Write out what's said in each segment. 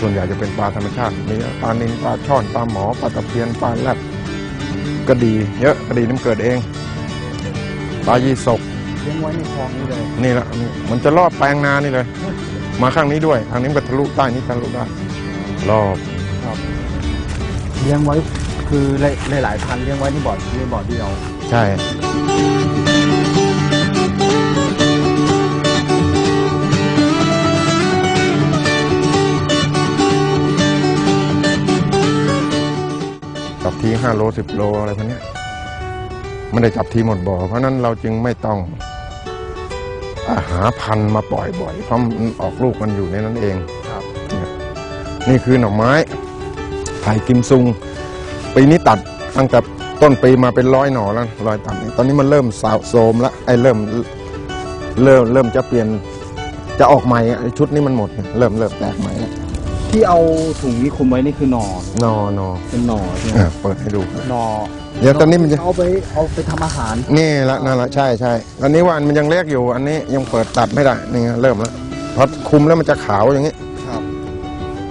ส่วนใหญ่จะเป็นปลาธรรมชาติมีปลานิลปลาช่อนปลาหมอปลาตะเพียนปลาแรดก็ดีเยอะก็ดีน้ำเกิดเองปลายีสกเลี้ยงไว้ในคลองนี้เลยนี่ละนี่มันจะรอบแปลงนานี่เลย มาข้างนี้ด้วยทางนี้มันก็ทะลุใต้นี้ทะลุได้รอบเลี้ยงไว้คือหลายหลายๆพันเลี้ยงไว้ในบ่อในบ่อเดียว ใช่ ทีห้าโลสิบโลอะไรพวกเนี้ยไม่ได้จับทีหมดบ่อ เพราะฉะนั้นเราจึงไม่ต้องอาหาพันธุ์มาปล่อยบ่อยเพราะมันออกลูกมันอยู่ในนั้นเองครับนี่คือหน่อไม้ไผ่กิมซุงปีนี้ตัดตั้งแต่ต้นปีมาเป็นร้อยหน่อแล้วร้อยตัดเนี่ยตอนนี้มันเริ่มสาวโทรมแล้วไอ้เริ่มเริ่มเริ่มจะเปลี่ยนจะออกใหม่อะไอ้ชุดนี้มันหมดเนี่ยเริ่มเริ่มแตกใหม่แล้ว ที่เอาถุงนี้คลุมไว้นี่คือหนอนอนอเป็นหนอใช่ไหมอะเปิดให้ดู หนอเดี๋ยวตอนนี้มันจะ เอาไปเอาไปทำอาหารนี่ละนั่นละใช่ใช่อันนี้วันมันยังเล็กอยู่ อันนี้ยังเปิดตัดไม่ได้นี่ไงเริ่มแล้วพอคุมแล้วมันจะขาวอย่างนี้ครับ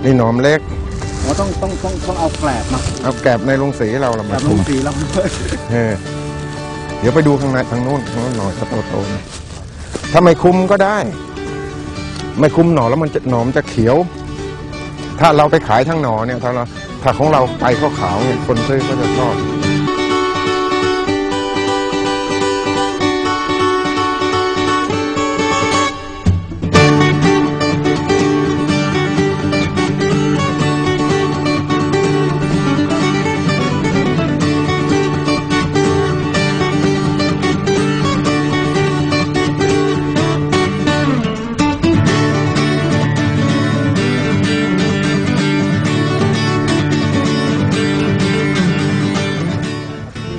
นี่หนอมเล็กอ๋อต้องต้องต้องต้องเอาแกลบมาเอาแกบในโรงสีเราละแกลมาบลคุงมสีแล้วเออเดี๋ยวไปดูข้างในทางโน้นทางโน้นหน่อยจะโตๆนะถ้าไม่คุมก็ได้ ไม่คุมหน่อแล้วมันจะหนอมนจะเขียว ถ้าเราไปขายทั้งหนอเนี่ยถ้าเราถ้าของเราไปข้าวขาวเนี่ยคนซื้อก็จะชอบ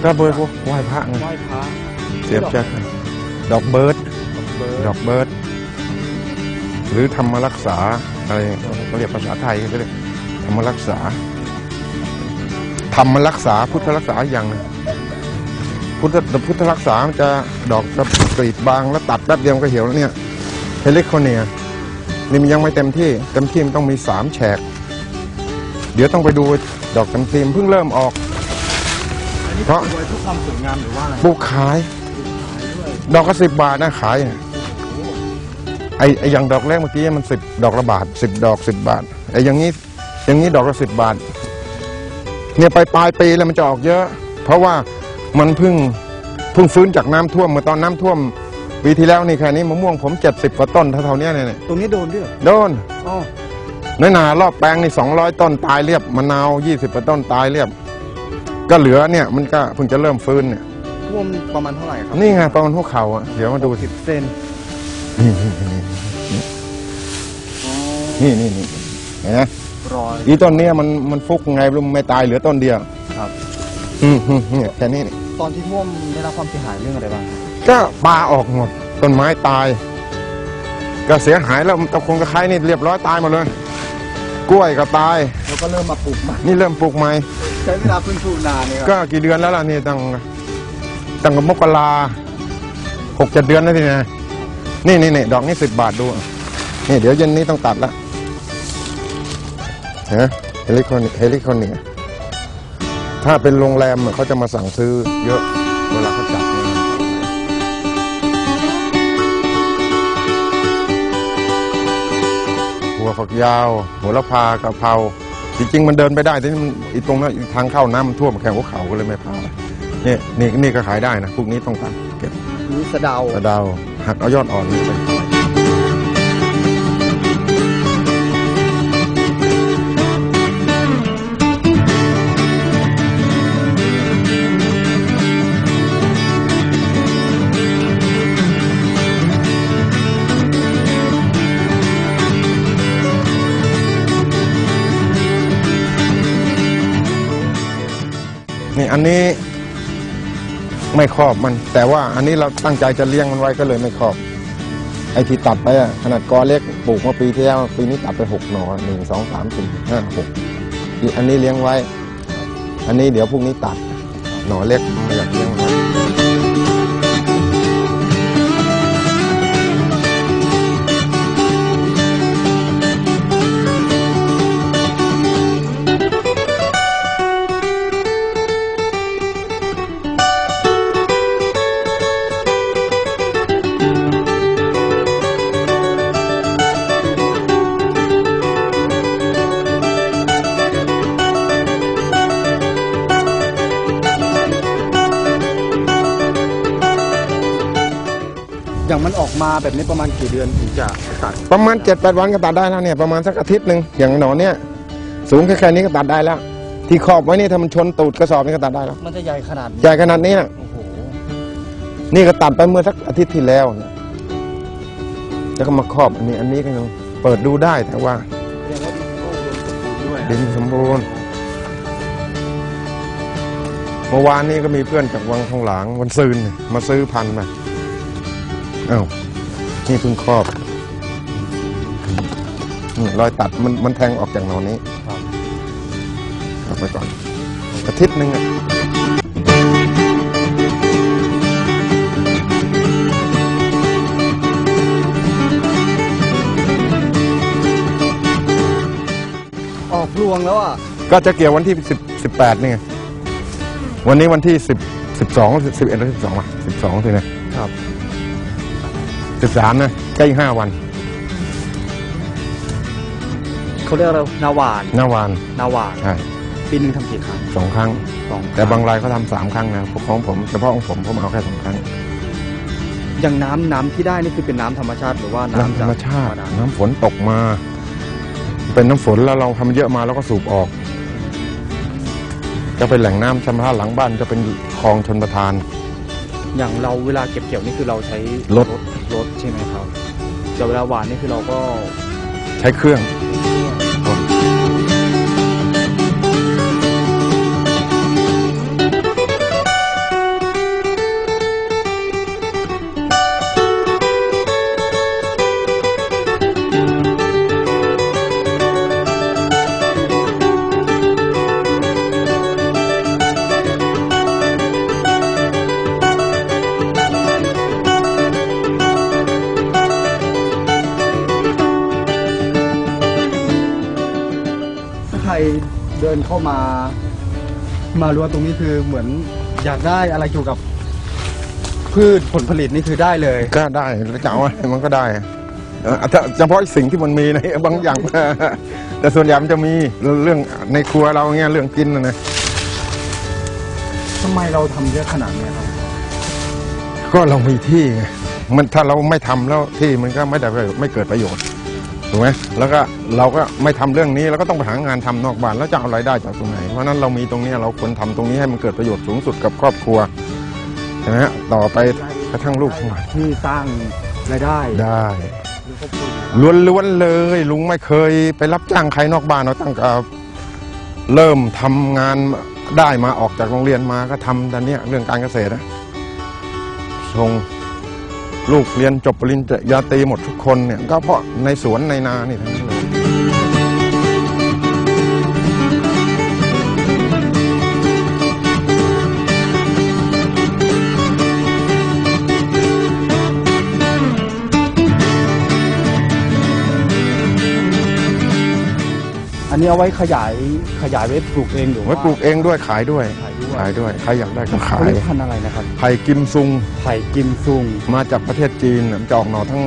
ก็เบิร์ดไหว้พระไงไหว้พระเสียบแจ็คดอกเบิร์ดเบิร์ดอกเบิร์ดหรือธรรมรักษาอะไรเขาเรียกภาษาไทยเขาเรียกธรรมรักษาธรรมรักษาพุทธรักษาอย่างหนึงพุทธแต่พุทธรักษามันจะดอกจะกรีดบางแล้วตัดแป๊บเดียวมันก็เหี่ยวแล้วเนี่ยเฮลิคอเนียนี่มันยังไม่เต็มที่เต็มที่มันต้องมีสามแฉก เดี๋ยวต้องไปดูดอกเต็มทีมนเพิ่งเริ่มออกอันนี้ เพราะปลูกไว้เพื่อความสวยงามหรือว่าอะไรปลูกขายขายด้วยดอกก็สิบบาทนะขายอะไอ้ไอ้อย่างดอกแรกเมื่อกี้มันสิบดอกละบาทสิบดอกสิบบาทไอ้อย่างนี้อย่างนี้ดอกละสิบบาท เนี่ยไปปลายปีแล้วมันจะออกเยอะ เพราะว่ามันเพิ่งเพิ่งฟื้นจากน้ำท่วมเมื่อตอนน้ำท่วมปีที่แล้วนี่แค่นี้มะม่วงผมเจ็ดสิบกว่าต้นเท่าๆเนี้ยเนี่ยตรงนี้โดนด้วยเหรอโดนอ๋อน้อยหนารอบแปลงนี่สองร้อยต้นตายเรียบมะนาวยี่สิบกว่าต้นตายเรียบ ก็เหลือเนี่ยมันก็เพิ่งจะเริ่มฟื้นเนี่ยท่วมประมาณเท่าไหร่ครับนี่ไงประมาณหัวเข่าอะเดี๋ยวมาดูสิสิบเซนนี่นี่นี่อ๋อนี่นี่นี่เห็นไหมรอยอีต้นเนี้ยมันมันฟุกไงรู้ไม่ตายเหลือต้นเดียวครับอืมอืมเนี่ยแค่นี้นี่ตอนที่ท่วมได้รับความเสียหายเรื่องอะไรบ้างครับก็ปลาออกหมดต้นไม้ตาย ก็เสียหายแล้วตะคงตะไคร้นี่เรียบร้อยตายหมดเลย กล้วยก็ตายแล้วก็เริ่มมาปลูกใหม่นี่เริ่มปลูกใหม่ ใช้เวลาฟื้นฟูนานเนี่ยครับก็กี่เดือนแล้วล่ะนี่ตั้งตั้งกับมกราหกเจ็ดเดือนแล้วทีนะนี่นี่นี่ดอกนี่สิบบาทดูนี่เดี๋ยวเย็นนี้ต้องตัดละเห็นไหมเฮลิคอนเฮลิคอนเนี่ยถ้าเป็นโรงแรมอะเขาจะมาสั่งซื้อเยอะเวลาเขาจัด ฝักยาวหัวละพากะเพราจริงๆมันเดินไปได้แต่นี่มันอีตรงนั้นทางเข้าน้ำมันท่วมแข่งหัวเขาก็เลยไม่พาเนี่นี่นี่ก็ขายได้นะพวกนี้ต้องตัดเก็บนี่สะเดาสะเดาวหักเอายอดอ่อนนี่ไป อันนี้ไม่ครอบมัน แต่ว่าอันนี้เราตั้งใจจะเลี้ยงมันไว้ก็เลยไม่ครอบ ไอ้ที่ตัดไปอะขนาดกอเล็กปลูกเมื่อปีที่แล้วปีนี้ตัดไปหกหน่อหนึ่งสองสามสี่ห้าหกอันนี้เลี้ยงไว้ อันนี้เดี๋ยวพรุ่งนี้ตัดหน่อเล็กม่อยากเลี้ยง อย่างมันออกมาแบบนี้ประมาณกี่เดือนถึงจะตัดประมาณเจ็ดแปดวันก็ตัดได้แล้วเนี่ยประมาณสักอาทิตย์หนึ่งอย่างหนอนเนี่ยสูงแค่แค่นี้ก็ตัดได้แล้ว ที่ขอบไว้นี่ถ้ามันชนตูดกระสอบนี่ก็ตัดได้แล้วมันจะใหญ่ขนาดนี้ใหญ่ขนาดนี้นะโอ้โหนี่ก็ตัดไปเมื่อสักอาทิตย์ที่แล้วเนี่ยแล้วก็มาครอบอันนี้อันนี้ก็ยังเปิดดูได้แต่ว่าเรียกว่าดินก็รวมสมบูรณ์ด้วยดินสมบูรณ์เมื่อวานนี้ก็มีเพื่อนจากวังทองหลางวันซืนเนี่ยมาซื้อพันธุ์มา อ้าวนี่เพิ่งครอบนี่รอยตัดมันมันแทงออกจากหนอนนี้ครับ เอาไปก่อน อาทิตย์หนึ่งอะออกรวงแล้วอะก็จะเกี่ยววันที่สิบสิบแปดนี่ไงวันนี้วันที่สิบสิบสองสิบเอ็ดหรือสิบสองวะสิบสองสินะครับ สิบสามนะใกล้ห้าวันเขาเรียกอะไรนาหวานหน้าวานนาหวานใช่ปีหนึงทำกี่ครั้งสองครั้ง สองแต่บางรายเขาทำสามครั้งนะพวกของผมเฉพาะของผมผมเอาแค่สองครั้ง อย่างน้ำน้ำที่ได้นี่คือเป็นน้ำธรรมชาติหรือว่าน้ำน้ำธรรมชาติธรรมดน้ำฝนตกมา เป็นน้ำฝนแล้วเราทำเยอะมาแล้วก็สูบออกจะเป็นแหล่งน้ำชำระหลังบ้านจะเป็นคลองชนประทาน อย่างเราเวลาเก็บเกี่ยวนี่คือเราใช้รถ รถใช่ไหมครับแต่เวลาหวานนี่คือเราก็ใช้เครื่อง เดินเข้ามามารั้วตรงนี้คือเหมือนอยากได้อะไรเกี่ยวกับ พืชผลผลิตนี่คือได้เลย ก็ได้แล้วจะเอาอะไรมันก็ได้เออแต่เฉพาะสิ่งที่มันมีในะ บางอย่าง แต่ส่วนใหญ่มันจะมีเรื่องในครัวเราเงี้ยเรื่องกินนะนะทำไมเราทำเยอะขนาดเนี้ยครับ ก็เรามีที่ไงมันถ้าเราไม่ทำแล้วที่มันก็ไม่ได้ประโยชน์ไม่เกิดประโยชน์ ถูกไหมแล้วก็เราก็ไม่ทำเรื่องนี้เราก็ต้องไปหางานทำนอกบ้านแล้วจะเอารายได้จากตรงไหน เพราะฉะนั้นเรามีตรงนี้เราควรทำตรงนี้ให้มันเกิดประโยชน์สูงสุดกับครอบครัวนะฮะต่อไปกระทั่งลูกทั้งหลายที่สร้างรายได้ได้หรือครอบครัวล้วนๆเลย ลุงไม่เคยไปรับจ้างใครนอกบ้านเราตั้งแต่เริ่มทำงานได้มาออกจากโรงเรียนมาก็ทำแต่เนี้ยเรื่องการเกษตรนะส่ง ลูกเรียนจบปริญญาตรีหมดทุกคนเนี่ยก็เพราะในสวนในนานี่ทั้งนั้นเลยอันนี้เอาไว้ขยายขยายไว้ปลูกเองหรือไว้ว่าปลูกเองด้วยขายด้วย ขาย ด้วยขายด้วยใครอยากได้ก็ขาเขายเรียกพันธุ์อะไรนะครับไผ่กิมซุงไผ่กิมซุงมาจากประเทศจีนน่ะมันจะออกหน่อทั้ง